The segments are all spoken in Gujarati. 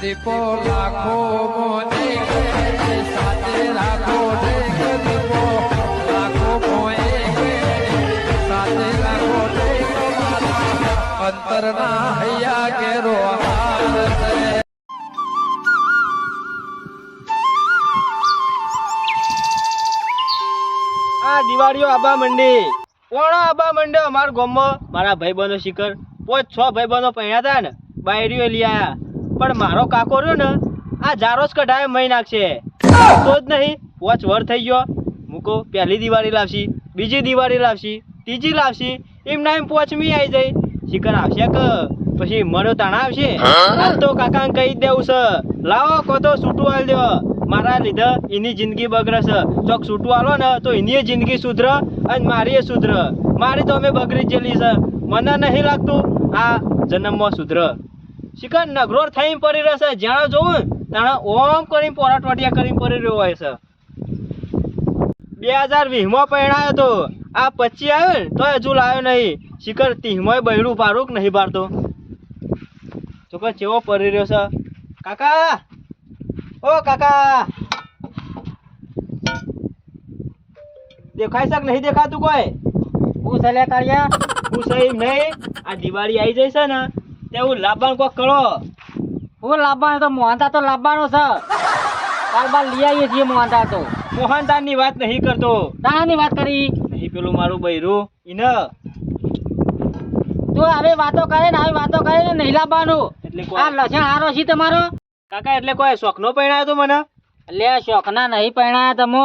દીપો લાખો મોને સાથે રાખો દીપો. લાખો મોએ આ દિવાળીઓ આબા મંડી. કોણો આબા મંડ્યો અમારા ગામમાં મારા ભાઈબંધો શિખર. પોચ છ ભાઈબંધો પહેર્યા હતા ને બાયરીઓ લઈ આયા. પણ મારો કાકો રહ્યો ને આ જારોજ કઢાય મહી નાખશે તો જ નહીં પોચ વર થઈ ગયો. મૂકો પહેલી દિવાળી લાવશી બીજી દિવાળી લાવશી ત્રીજી લાવશી એમ ના એમ પોચમી આવી જાય. શિખર આવશે કે પછી મળ્યો તાણા આવશે? હાલ તો કાકા કહી દેવું છે. લાવો કો તો છૂટું આલ દેવો. મારા લીધે એની જિંદગી બગડે છે. ચોક છૂટું આલો ને તો એની જિંદગી સુધરે અને મારી સુધરે. મારી તો અમે બગડી જ જેલી છે. મને નહીં લાગતું આ જન્મમાં સુધરે. શિખર નગરો થઈને પડી રહેશે જ્યાં જોવું ત્યાં ઓમ કરીને પોરાટવાટિયા કરીને પડી રહ્યો હોય છે. બે હજાર વીસમાં પહેણાયો તો આ પચી આવ્યો ને તો હજુ લાવ્યો નહીં. શિખર તીસમાં બૈડું પારું નહીં પાડતો. છોકરો ચેવો પડી રહ્યો છે? કાકા! ઓ કાકા! દેખાય છે કે નહીં દેખાતું કોઈ? હું સલે કાઢ્યા? હું સહી નહીં. આ દિવાળી આવી છે ને. તેવું લાવવાનું કોક કરો. હું લાવવાનો તો મોહનતા તો લાવવાનો છે. કાલ બાર લઈ આવીએ છીએ મોહનતા તો. મોહનતા ની વાત નહીં કરતો. તારાની વાત કરી? નહીં પેલું મારું બૈરું. ઈને. તું આવી વાતો કરે ને આવી વાતો કરે ને નહીં લાવવાનું એટલે આ લસણ હારો છે તમારો? કાકા એટલે કોઈ શોખનો પહેણાયો તો મને? એટલે શોખના નહીં પહેણાયા તમે.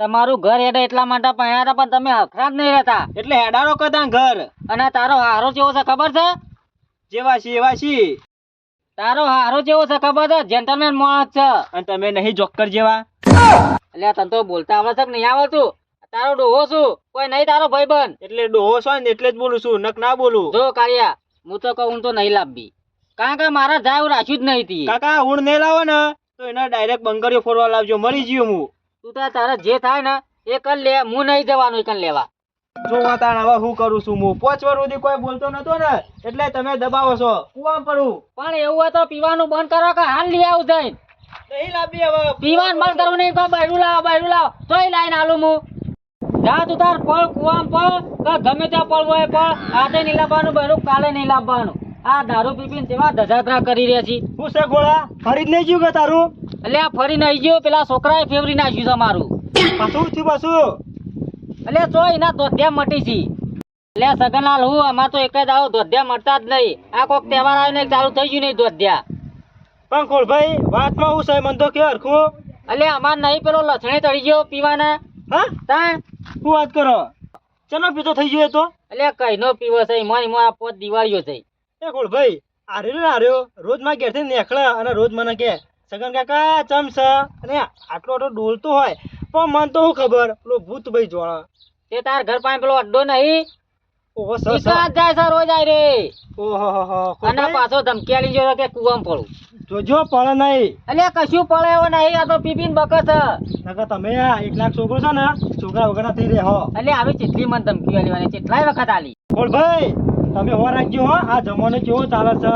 તમારું ઘર હેડે એટલા માટે પહેણાયા હતા પણ તમે હખરા જ નહીં રહેતા. એટલે હેડારો કદા ઘર? અને તારો હારો કેવો છે ખબર છે? જેવા છે એવા છી તારો હારો જેવો છે ખબર છે? જેન્ટલમેન માણસ છે. અને તમે નહીં જોકર જેવા. એટલે તને તો બોલતા આવડે છે કે નહીં આવડતું? તારો ડોહો છું કોઈ નહીં તારો ભાઈ બન એટલે ડોહો છો ને એટલે જ બોલું છું નક ના બોલું. જો કાળિયા હું તો કહું તો નહીં લાવવી કારણ કે મારા જાય રાખ્યું જ નહીં હતી કાકા હું નહીં લાવો ને. તો એના ડાયરેક્ટ બંગડીઓ ફોરવા લાવજો. મરી ગયો હું. તું તાર તારે જે થાય ને એ કર લે. હું નહીં જવાનું એ કર લેવા. જો વાતાણ હવે હું કરું છું હું પાંચ વાર સુધી કોઈ બોલતો નતો ને એટલે તમે દબાવો છો. કુવામ પડું પણ એવું હોય તો પીવાનું બંધ કરો કે હાલ લઈ આવું જઈને. નહીં લાવી હવે. પીવાનું બંધ કરવું નહીં તો બહેરું લાવો બહેરું લાવો. તોય લાઈને આલું હું જા તું તાર પળ કુવામ પળ કે ગમે ત્યાં પળ હોય પળ. આજે નહીં લાવવાનું બહેરું કાલે નહીં લાવવાનું. આ દારૂ પીપીને તેવા ધજાત્રા કરી રહ્યા છે હું છે ગોળા? ફરી નહીં ગયું કે તારું? એટલે આ ફરી નહીં ગયો. પેલા છોકરાએ ફેવરી નાખ્યું છે મારું. પાછું થયું પાછું. એટલે જો એના ધોધ્યા મટી છે. એટલે સગનલાલ હું આમાં તો એક જ આવો ધોધ્યા મટતા જ નહીં. આ કોક તહેવાર આવે ને ચાલુ થઈ ગયું નહીં ધોધ્યા પણ કોલભાઈ વાતમાં હું છે મને તો કે હરખું એટલે અમાર નહીં પેલો લસણે ચડી ગયો પીવાના. હા? તા શું વાત કરો? ચલો પીતો થઈ ગયો તો? એટલે કઈનો પીવો છે ઈમાં એમાં આ પોત દિવાળીઓ છે. એ કોલભાઈ આર્યો ને આર્યો રોજમાં ઘેરથી નીકળે અને રોજ મને કે સગન કાકા ચમ છે? અને આટલો આટલો ડોલતો હોય. પણ મને તો શું ખબર પેલો ભૂત ભાઈ જોણા તે તાર ઘર પાસે પેલો અડ્ડો નહીં. ઓહો સ સ. જાય છે રોજ આઈ રે. ઓહો હો હો અને પાછો ધમકી આલી ગયો કે કુવામ પડું જોજો પડે નહીં. એટલે કશું પડે એવો નહીં આ તો પીપીને બકસ. નકર તમે આ એક લાખ છોકરો છે ને છોકરા વગરના થઈ રહ્યા હો. એટલે આવી ચેટલી મને ધમકી આલી કેટલાય વખત આલી? કોલભાઈ તમે હો રાખજો હો. આ જમાનો કેવો ચાલે છે.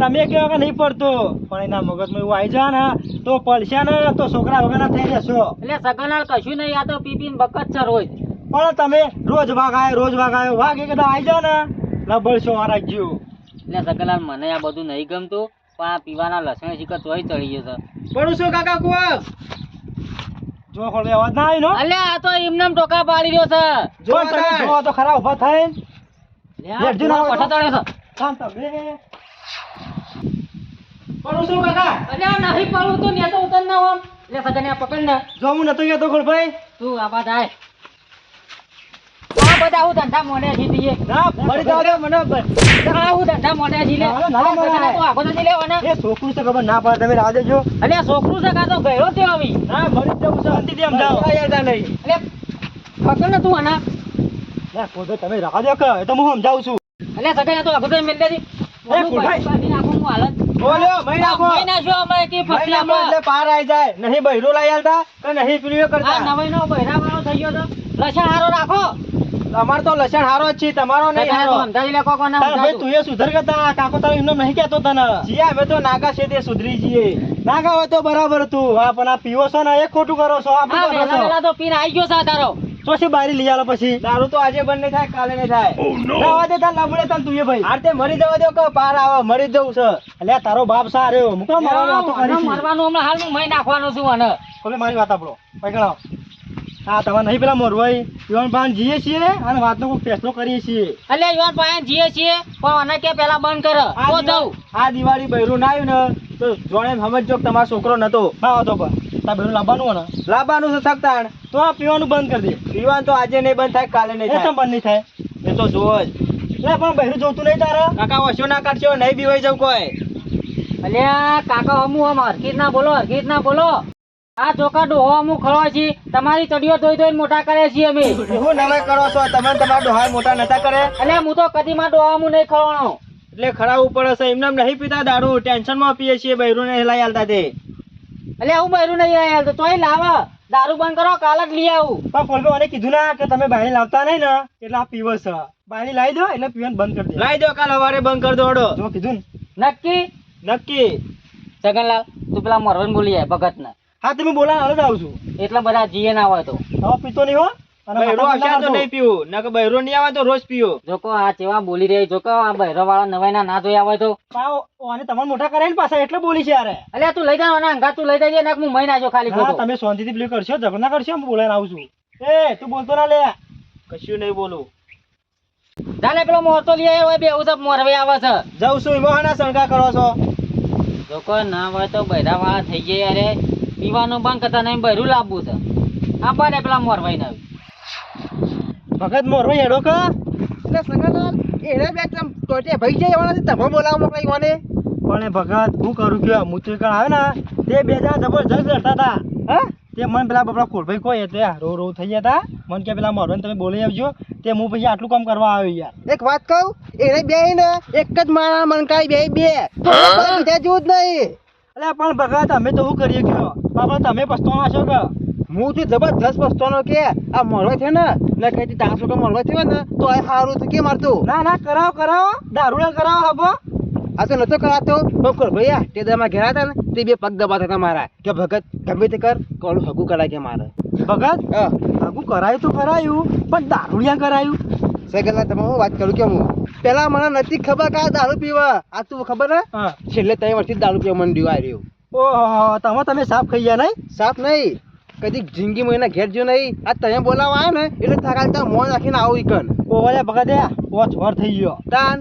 તમે કેવો કે નહીં પડતો. પણ એના મગજમાં એવું આવી જાય ને તો પડશે ને તો છોકરા વગર થઈ જશો. એટલે સગનલાલ કશું નહીં આ તો પીપીન બકસ છે રોજ. પણ તમે રોજ વાગાય રોજ વાગાય વાઘ એક આવી જાવ ને. લબડશો મારા જીવ. એટલે સગલાલ મને આ બધું નહીં ગમતું પણ આ પીવાના લસણ શીખર તોય ચડી ગયો છે. પડું છું કાકા કુવા? જો ખોલ અવાજ ના આવી નો અલે આ તો એમને ટોકા પાડી રહ્યો છે. જો તમે જો તો ખરા ઊભા થાય લે ના પઠા ચડ્યો છે? શાંત તમે પડું છું કાકા? અલે નહીં પડવું તો નેતો ઉતર ના હોમ. એટલે સગન પકડ ને. જો હું નતો ગયો તો ખોલભાઈ તું આવા જાય. બધા હું ધંધા મોડે છી ના મરી જાવ મને આ હું ધંધા મોડે છી ના, ના, ના, આ સગન આ તો આખો નથી લેવાના એ છોકરું છે ખબર ના પડે તમે રાહ દેજો અલે છોકરું છે કાં તો ગયરો તે આવી? ના મરી જવું છે. અંતિ દેમ જાવ નહીં. અલે પકડ ને તું આના. ના ખોદો તમે રાહ દે કે એ તો હું સમજાવું છું. તો આખો તો મેલ એટલે પાર આવી જાય. નહીં બહેરો લઈ આવતા કે નહીં પેલું કરતા? આ કરતા નવાઈનો બહેરા વાળો થઈ ગયો તો. રસા હારો રાખો. અમાર તો લસણ હારો જ છે તમારો નહીં હારો. સમજાવી લેકો કોના તાર ભાઈ તું એ સુધર કરતા કાકો તારો એમનો નહીં કહેતો તને. જીએ હવે તો નાગા છે તે સુધરી જઈએ નાગા હોય તો બરાબર તું. હા પણ આ પીવો છો ને એ ખોટું કરો છો આ હા, કરો છો. તો પીને આઈ ગયો છે તારો. ચોથી બારી લઈ આલો પછી? તારું તો આજે બંધ નહીં થાય કાલે નહીં થાય. જવા દે તાર લાબડે તાર તું એ ભાઈ. આ તે મરી જવા દે કે પાર આવે મરી જવું છે. અલ્યા તારો બાપ સારો. મુકા મારવાનો વાતો કરી મારવાનું હમણાં હાલ હું મય નાખવાનો છું અને હવે મારી વાત આપણો પકડાવો. હા તમે નહીં પેલા મોરવાઈ યુવાન ભાઈ જઈએ છીએ અને વાતનો કોઈ ફેસલો કરીએ છીએ. એટલે યુવાન પાસે જઈએ છીએ પણ આને કે પેલા બંધ કર. આવો તો દિવા- આ દિવાળી બૈરું ના આવ્યું ને તો જોણે કે તમારો છોકરો નતો. હા તો પણ. તાર બેનું લાવવાનું હોય ને? લાવવાનું છે સકતાણ તો આ પીવાનું બંધ કરી દે. પીવાનું તો આજે નહીં બંધ થાય કાલે નહીં થાય. બંધ નહીં થાય. એ તો જુઓ જ. એટલે પણ બહેરું જોતું નહીં તારે? કાકા વસ્યો ના કાઢશો નહીં બીવાઈ જવું કોઈ. અલ્યા કાકા અમુ હમ હરકીત ના બોલો હરકીત ના બોલો. આ ચોખા ડોહો અમુક ખરો છે. તમારી ચડીઓ ધોઈ ધોઈ મોટા કરે છીએ અમે. શું નવે કરો છો. તમે તમારા ડોહા મોટા નતા કરે એટલે હું તો કદી માં ડોહા અમુ નહીં ખરવાનો એટલે ખરાવું પડે છે એમને એમ નહીં પીતા દારૂ. ટેન્શનમાં પીએ છીએ. બૈરું ને હેલાઈ આલતા તે. એટલે હું બહેરું નહીં આવ્યા તો તોય લાવા. દારૂ બંધ કરો કાલ જ લઈ આવું. પણ પોલભાઈ મને કીધું ના કે તમે બાણી લાવતા નહીં ને. એટલે આ પીવો છે. બાણી લાવી દો એટલે પીવાનું બંધ કરી દે. લાવી દો કાલ સવારે બંધ કરી દોડો જો કીધું નક્કી? નક્કી. છગનલાલ તું પેલા મોરવન બોલી જાય ભગત ને હા તમે બોલા હાલ જ આવું છું એટલા બધા જીએ ના હોય તો. હવે પીતો નહીં હો. અને આવશે તો નહીં પીવું. નકર બૈરું નહીં આવે તો રોજ પીવો જોકો આ ચેવા બોલી રહી જોકો આ બહેરો વાળા નવાઈ ના ના જોયા હોય તો. પાવ અને તમારે મોટા કરે ને પાછા એટલે બોલી છે યાર. અલ્યા તું લઈ જા અંગા તું લઈ જજે નાખ હું મહી નાખજો ખાલી હા તમે શાંતિથી પેલું કરશો ઝઘડો ના કરશો હું બોલાઈને આવું છું. એ તું બોલતો ના લે. કશું નહીં બોલું. ચાલે પેલો મોરતો લઈ આવ્યો હોય બે મોરવે આવે છે. જાઉં છું એમાં કરો છો. જોકો ના હોય તો બહેરા વાળા થઈ જાય અરે. પીવાનું બંધ કરતા નહીં બહેરું લાવવું છે. આપવા ને પેલા મોરભાઈ ને ભગત મોરભાઈ હેડો કા? એટલે સગાલાલ એને બે તમ ટોટે ભાઈ જાય એવાના તમે બોલાવો મોકલાઈ મને. પણ ભગત હું કરું ગયો મૂત્રી કણ આવે ને તે બે જણા જબરજસ્ત લડતા હતા. હા? તે મને પેલા બાપડા કોળભાઈ કોઈ એટલે રો રો થઈ ગયા હતા. મને કે પેલા મોરભાઈ તમે બોલી આવજો. તે હું પછી આટલું કામ કરવા આવ્યો યાર. એક વાત કહું એને બે ને એક જ મારા મનકાઈ બે બે. બીજા જેવું જ નહીં. એટલે પણ ભગત અમે તો શું કરીએ ગયો બાપા તમે પસ્તાવા છો કે? હું તો જબરજસ્ત પસ્તાનો કે? આ મળવા છે ને? ને કઈ તારા છોકરો મળવા થયો ને? તો આ સારું છે કે મારતું ના ના કરાવો કરાવો. દારૂડા કરાવો હબો આ તો નતો કરાતો. પણ કર ભૈયા તે દરમાં ઘેરા હતા ને તે બે પગ દબાતા હતા મારા. કે ભગત ગમે તે કર કોલું હગું કરાય કે મારે? ભગત? હા. કરાયું તો કરાયું પણ દારૂડિયા કરાયું? સગલા તમે હું વાત કરું કે હું? પેલા મને નથી ખબર કે દારૂ પીવા. આ તું ખબર ને છેલ્લે ત્રણ વર્ષથી દારૂ પીવા મંડ્યું આ રહ્યું. ઓહો તમે તમે સાફ ખાઈ ગયા નહીં? સાફ નહીં. કદી જિંદગી મહિના ઘેર જો નહીં. આ તમે બોલાવા આવ્યા ને એટલે થાકાલ ત્યાં મોં નાખીને આવું ઈકન ઓવાલે ભગત એ પોચ વર થઈ ગયો. તાન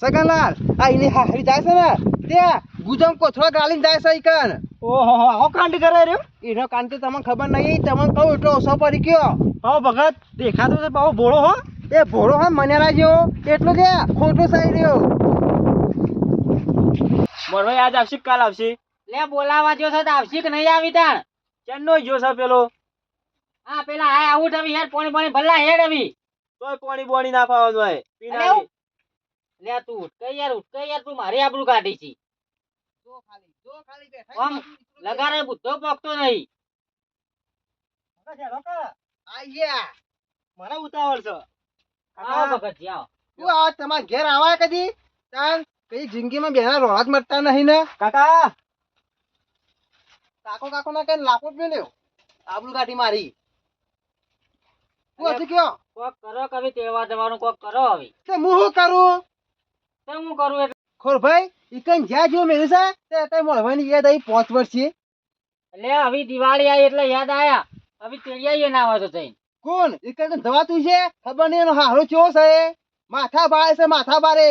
સગનલાલ આ એની હારી જાય છે ને? તે ગુજમ કોથળો ગાલીને જાય છે ઈકન ઓહો આવો કાંડ કરે રહ્યો? એનો તો તમને ખબર નહીં તમને કહું એટલો ઓછો પડી ગયો. પાવો ભગત દેખાતો છે પાવો ભોળો હો. એ ભોળો હા મને રાજ્યો એટલો કે ખોટો સાઈ રહ્યો. મોરભાઈ આજ આવશે કાલ આવશે. લે બોલાવા જો છે તો આવશી કે નહીં આવી તાણ. ચેન્નો જો છે પેલો? હા પેલા હા આવું આવી હેડ પોણી પોણી ભલ્લા હેડ આવી તોય પાણી બોણી નાખવાનું હોય અલે આવું. લે તું ઉઠ. કે યાર ઉઠ. કે યાર તું મારી આબરૂ કાઢી છી. આમ લગારે બુદ્ધો પોકતો નહીં. રોકા હેડો કા. આયા. મને ઉતાવળ છે. આવો ભગત આવો. તું આ તમારા ઘેર આવા કદી? તાન કઈ જિંદગીમાં બેના રોળા જ મરતા નહીં ને? કાકા! કાકો કાકો ના કઈ લાપો જ મેલ્યો? આબરૂ કાઢી મારી. તું હજી કયો? કોક કરો કવિ તેવા તમારું કોક કરો હવે. તે હું શું કરું? તે હું કરું એટલે? ખોર ભાઈ કઈ જ્યાં જો મેળ્યું છે તે તે મળવાની યાદ આવી પાંચ વર્ષથી એટલે હવે દિવાળી આવી એટલે યાદ આયા. હવે તેડિયાઈએ ના આવે તો જઈને. કોણ? દવા તું છે? ખબર નહીં એનો હારો ચો છે? માથા ભારે છે માથા બારે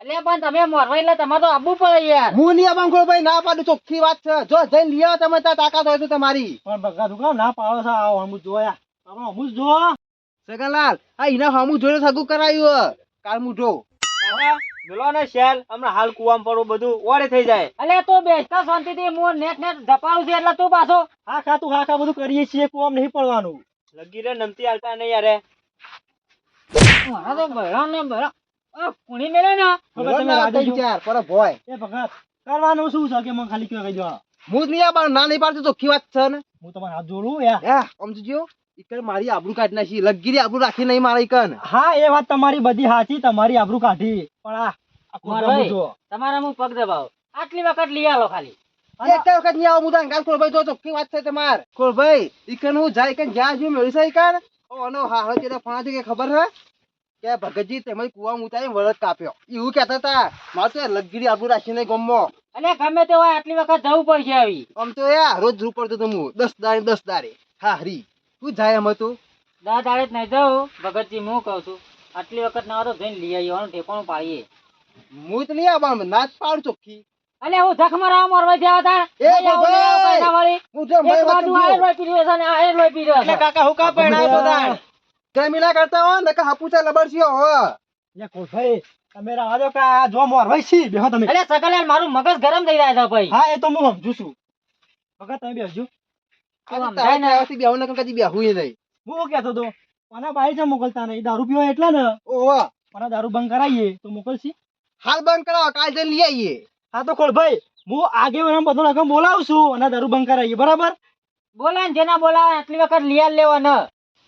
એટલે પણ તમે મોરવા એટલે તમારે તો આવવું પડે યાર. હું નહીં આવું ભાઈ ના પાડું ચોખ્ખી વાત છે. જો જઈને લઈ આવો તમે ત્યાં તાકાત હોય તો તમારી. પણ હું ના પાડો છો આવો અમુક જોયા. અમુક જો સગનલાલ આ ઈના હમું જોઈને સગું કરાયું કાળ મુઠો મેલો ને શેલ. હમણાં હાલ કુવામાં પડવું બધું ઓળે થઈ જાય. એટલે તું બેસતા શાંતિથી હું નેટ નેટ ધપાવું છે એટલે તું પાછો. હા ખા તું હા ખા બધું કરીએ છીએ કોમ નહીં પડવાનું. લગી રે નમતી હાલતા નહીં યાર મારા તો બહેરા ને બહેરા કુણી મેલે ને? હવે તમે રાજી. ચાર પર ભોય એ ભગત કરવાનું શું છે કે મને ખાલી કહી દો હું જ નહીં આ ના નહીં પાડતું ચોખ્ખી વાત છે ને? હું તમારા હાથ જોડું યા. હે સમજજો ઈકન મારી આબરૂ કાઢી નાખી લગીરી આબરૂ રાખી નહીં મારા ઈકન હા એ વાત તમારી બધી સાચી તમારી આબરૂ કાઢી. પણ આ જુઓ. હું પગ દબાવ. આટલી વખત લઈ આલો ખાલી. એક વખત નહીં આવું હું તો અંગાત ખોલભાઈ તો ચોખ્ખી વાત છે તમાર. ખોલભાઈ ઈકન હું જાય કે જ્યાં જ્યું મેળવી છે ઈકન ઓ અનો હા જેને ફણા છે કે ખબર હે કે ભગતજી તેમજ કુવા ઉતારી વરદ કાપ્યો. એવું કહેતા હતા. મારે તો લગીરી આબુ રાખીને ગમો. અને ગમે તે હોય આટલી વખત જવું પડશે આવી. આમ તો યાર રોજ જવું પડતું તો હું દસ દાડે દસ દાડે. હા હરી. તું જાય એમ હતું? દસ દાડે જ નહીં જવું. ભગતજી હું કહું છું આટલી વખત ના તો જઈને લઈ આવીએ ટેકોણું પાડીએ. હું તો લઈ આવવાનું નાચ પાડ ચોખ્ખી. અલે હું જખ મરાવા મરવા જ્યાં હતા? એ ભાઈ! હું તો ભાઈ એક બાજુ વચ્ચે આ લોહી પી છે ને આ પી રહ્યો છે કાકા હું કા તો જમીલા કરતા હો? ને કે હાપુચા લબડશીઓ હો. લે કૂતરાઈ, તમે રાહ જો કે આ જો મોરભાઈ છી બેહો તમે. અરે સકલે મારું મગજ ગરમ થઈ રહ્યા છે ભાઈ. હા એ તો હું સમજુ છું. ભગત તમે બેસજો આ સમજાય ને. તારાથી બેહું ને કદી બેહું ય નહીં. હું શું કહેતો તો મને બહાર છે મોકલતા નહીં. દારૂ પીવો એટલા ને? ઓહો. મને દારૂ બંધ કરાવીએ તો મોકલશી? હાલ બંધ કરાવો કાલ જઈને લઈ આવીએ હા તો ખોલભાઈ હું આગે એમ બધું રકમ બોલાવું છું અને દારૂ બંધ કરાવીએ બરાબર? બોલાય ને જેના બોલાવે આટલી વખત લિયા આલ લેવો ને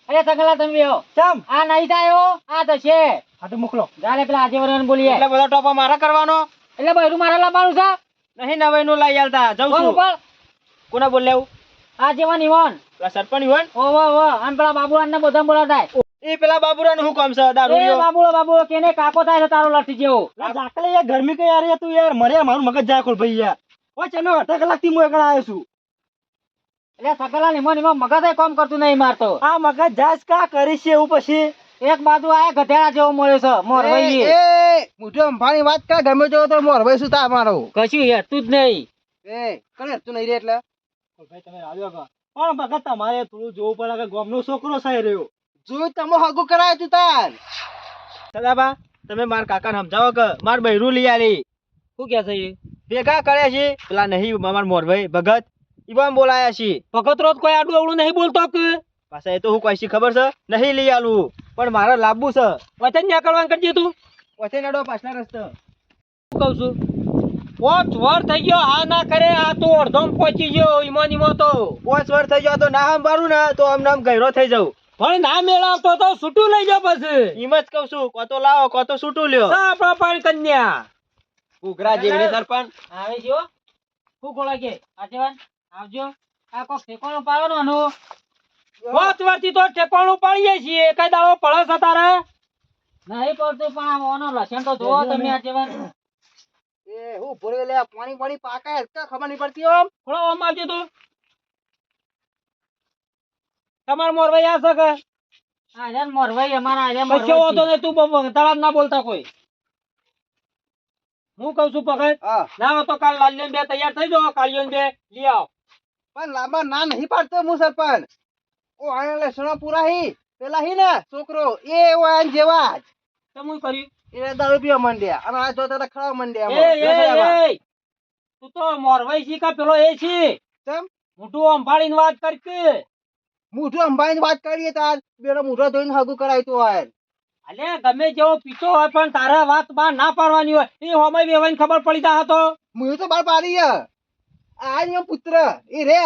અરે સકલા તમે બેહો. ચમ? આ નહીં થાય આ તો છે. હા તો મોકલો. જાલે પેલા આજે બોલીએ. એટલે બધા ટોપા મારા કરવાનો? એટલે બૈરું મારા લાવવાનું છે. નહીં નવાઈ નું લઈ આલતા. જઉં છું. ઉપર? કોને બોલ આ જેવા નિવન પેલા સરપંચ હોય ને? ઓ વો વો આમ પેલા બાબુરાન ને બધા બોલાતા એ પેલા બાબુરાનું શું કામ છે? એ દારૂડિયો? બાબુલો બાબુલો કેને કાકો થાય છે તારો લઠી જેવો. લા જાકલે યાર ગરમી કઈ યાર તું યાર. મરે મારું મગજ જાય ખોલભાઈ યાર. ઓ ચનો અડધા કલાકથી હું એકડા આવ્યો છું. એટલે સકલા નિમો નિમો મગજ કોમ કરતું નહીં મારતો આ મગજ જાસ કા કરીશ છે એવું પછી? એક બાજુ આ ગધેડા જેવો મળ્યો છે મોરભાઈ એ એ, વાત કા ગમે જો તો મોરભાઈ શું તા મારો કશું હેતું જ નહીં. એ કને તું નહીં રે એટલે? ભાઈ તમે આવ્યો કા પણ મગજ તમારે થોડું જોવું પડે કે ગોમનો છોકરો સાઈ રહ્યો. જોયું તમે હગું કરાય તું તાર. સદાબા તમે માર કાકાને સમજાવો કે માર બૈરું લઈ આલી. શું કે છે ભેગા કરે છે. પેલા નહીં મારા મોરભાઈ ભગત. ઈવામ બોલાયા છે. રોજ કોઈ આડું અવડું નહીં બોલતો કે? પાછા એ તો હું કઈ ખબર છે? નહીં લઈ આલું. પણ મારે લાવવું છે. વચન નીકળવાનું કરજે તું. વચન અડો પાછલા રસ્તે. શું કહું છું પોચ વર થઈ ગયો આ ના કરે આ તો અડધોમ પહોંચી ગયો ઈમો તો. પાંચ વર થઈ ગયો તો ના સંભાળું ને તો આમ નામ ગયરો થઈ જવું પણ ના મેળવતો તો છૂટું લઈ જાવ પછી. એમ જ કહું છું કો તો લાવો કો તો છૂટું લ્યો. આપણા પણ કન્યા? ઘૂઘરા જેવી સરપંચ. આવે છે હું. ગોળા કે આગેવાન આવજો. આ કોક ઠેકાણું પાડવાનું. પાંચ વર્ષથી તો ઠેકાણું પાડીએ છીએ. કઈ દાવો પડે છે તારે નહીં પડતું પણ આ ઓનો લસણ તો જોવો તમે આગેવાન. એ હું ભૂલે લે પાણી પાણી પાકા હેરતા ખબર નહીં પડતી ઓમ. થોડો ઓમ આવજો તું. તમાર મોરવાઈ આ શકે આર્યન મોરવાઈ અમારા મોરવાઈ વાંધો નહીં તું તળાવ ના બોલતા કોઈ. હું કહું છું પકડ. ના તો કાલ લાલ્યો બે તૈયાર થઈ જાઓ કાલિયો બે લઈ આવો. પણ લાંબા ના નહીં પાડતો હું સરપંચ. ઓ આને લેસણો પૂરા હી પેલા હી ને છોકરો એ વાન જેવા જ. તો હું કર્યું એ દારૂ પીવા માંડ્યા અને આ જોતા તા ખરાબ માંડ્યા એ તું તો મોરવાઈ છી કા પેલો એ છી કેમ મોટું અંફાડીને વાત કરતી. મોઢું અંબાઈને વાત કરીએ તાર બેરો મોઢો ધોઈને હગુ કરાય તો હોય. અલે ગમે જેવો પીતો હોય પણ તારા વાત બહાર ના પાડવાની હોય. એ હોમય વેવાઈને ખબર પડી જા હતો મું તો બાર પાડી હે. આ પુત્ર એ રે.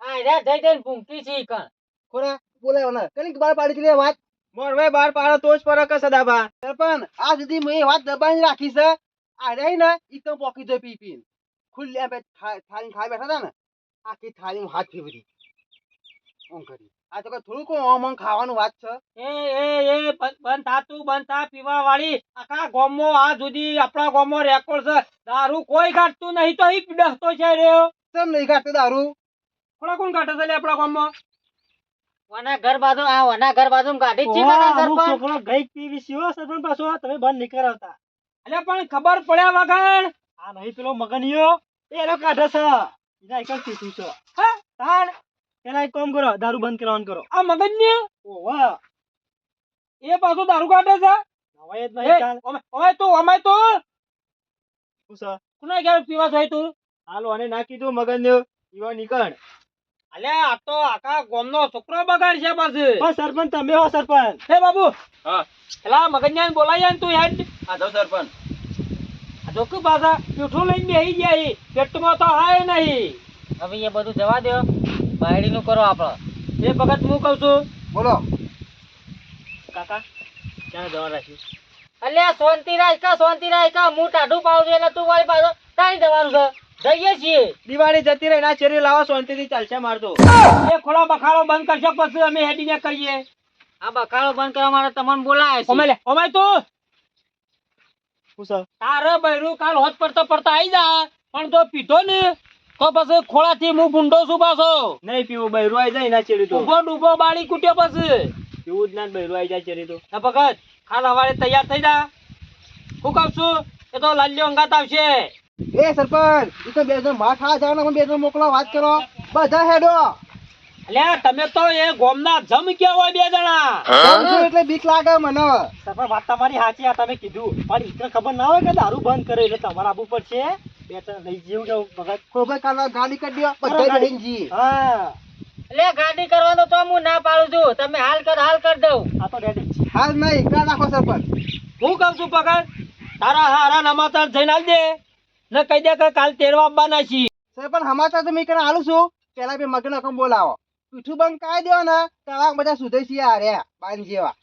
હા રે જઈ જઈને ભૂંગતી છી કણ. ખોરા બોલે ને. કઈ બાર પાડી હતી લે વાત. મોરભાઈ બાર પાડો તો જ ફરક સદાબા સરપંચ આ સુધી મેં વાત દબાઈને રાખી છે. આ રહી ને ઈ તો પોકી દો પી પીને. ખુલ્લી થા- થાળી ખાઈ બેઠા હતા ને. આખી થાળીમાં હાથ ફેરવી ઓમ કરી. આ તો કઈ થોડું કોઈ ઓમ ઓમ ખાવાનું વાત છે. એ એ એ બંધ બંધ થા તું બંધ થા પીવા વાળી આખા ગોમો આ જુદી આપણા ગોમો રેકોર્ડ છે. દારૂ કોઈ કાઢતું નહીં તો ઈ ડસતો છે રહ્યો. કેમ નહીં કાઢતું દારૂ? કોણ કોણ કાઢે છે આપણા ગામમાં? વના ઘર બાજુ આ વના ઘર બાજુ કાઢી છે ઓવા, સરપંચ છોકરો ગઈ પીવી સીઓ હો સરપંચ પાછો. તમે બંધ નહીં કરાવતા. એટલે પણ ખબર પડ્યા વગર. આ નહીં પેલો મગનિયો. એ એનો કાઢે છે. એના એક જ પીતું છો. હા? તાણ. એના એક કામ કરો. દારૂ બંધ કરવાનું કરો. આ મગજ ને ઓવા એ પાછું દારૂ કાઢે છે? નવાઈ જ નહીં તાણ ઓમે ઓમે તું ઓમે તું? શું છે કુના ઘેર પીવા જાય તું? હાલો અને ના કીધું મગન ને ઈવા નીકળ. અલે આ તો આખા ગામનો છોકરો બગાડ છે પાછું. પણ સરપંચ તમે હો સરપંચ. હે બાબુ? હા. પેલા મગજને બોલાય ને તું હેડ. આ સરપંચ. આ જોકુ પાછા? પીઠું લઈને બેહી ગયા. પેટમાં તો હાય નહીં. હવે એ બધું જવા દો બાયડી નું કરો આપણે. એ વખત હું કહું છું? બોલો. કાકા ક્યાં જવા રાખ્યું? અલ્યા શાંતિ રાખ કા શાંતિ રાખ કા હું ટાઢું પાડું છું એટલે તું વાળી પાછો તાણી જવાનું છે. જઈએ છીએ. દિવાળી જતી રહી ના ચેરી લાવો શાંતિથી ચાલશે મારતો એ ખોળા બખાડો બંધ કરશો પછી અમે હેડીને કરીએ. આ બખાડો બંધ કરવા માટે તમને બોલાય છે ઓમે ઓમે તું. શું સર તારે બૈરું કાલ હોત પડતા પડતા આવી જા. પણ તો પીધો ને તો પછી ખોળાથી હું ભૂંડો છું પાછો. નહીં પીવું બૈરું આવી જાય ના ચેરી તો. ઊભો ડૂબો બાળી કૂટ્યો પછી. પીવું જ ના બૈરું આવી જાય ચેરી તો. આ ભગત કાલ સવારે તૈયાર થઈ જા. હું કહું છું એ તો લાલ્યો અંગાત આવશે. એ સરપંચ એ તો બે જણ માર ખાવા જવાના બે જણ મોકલો વાત કરો. બધા હેડો. અલ્યા તમે તો એ ગોમના જમ ક્યાં હોય બે જણા. એટલે બીક લાગે મને. સરપંચ વાત તમારી સાચી આ તમે કીધું. પણ ઈકને ખબર ના હોય કે દારૂ બંધ કરે એટલે તમારે આવવું પડશે? બે ત્રણ લઈ જેવું કેવું ભગત. ખોભાઈ કાલ ગાડી કરી દો બધા ગાડી. જઈએ હા. એટલે ગાડી કરવાનો તો હું ના પાડું છું. તમે હાલ કર હાલ કર દઉં. આ તો રેડી છે. હાલ નહીં એકલા રાખો સરપંચ હું કહું છું પકડ તારા હારા નમાતર જઈને આલ દે ને કહી દે કે કાલ તેરવા આવવાના છીએ. સરપંચ હમાચાર તો મેં કને આલું છું. પેલા બે મગન બોલાવો. પીઠું બંધ કાઈ દેવા ને તારા બધા સુધઈ છીએ હાર્યા બાન જેવા.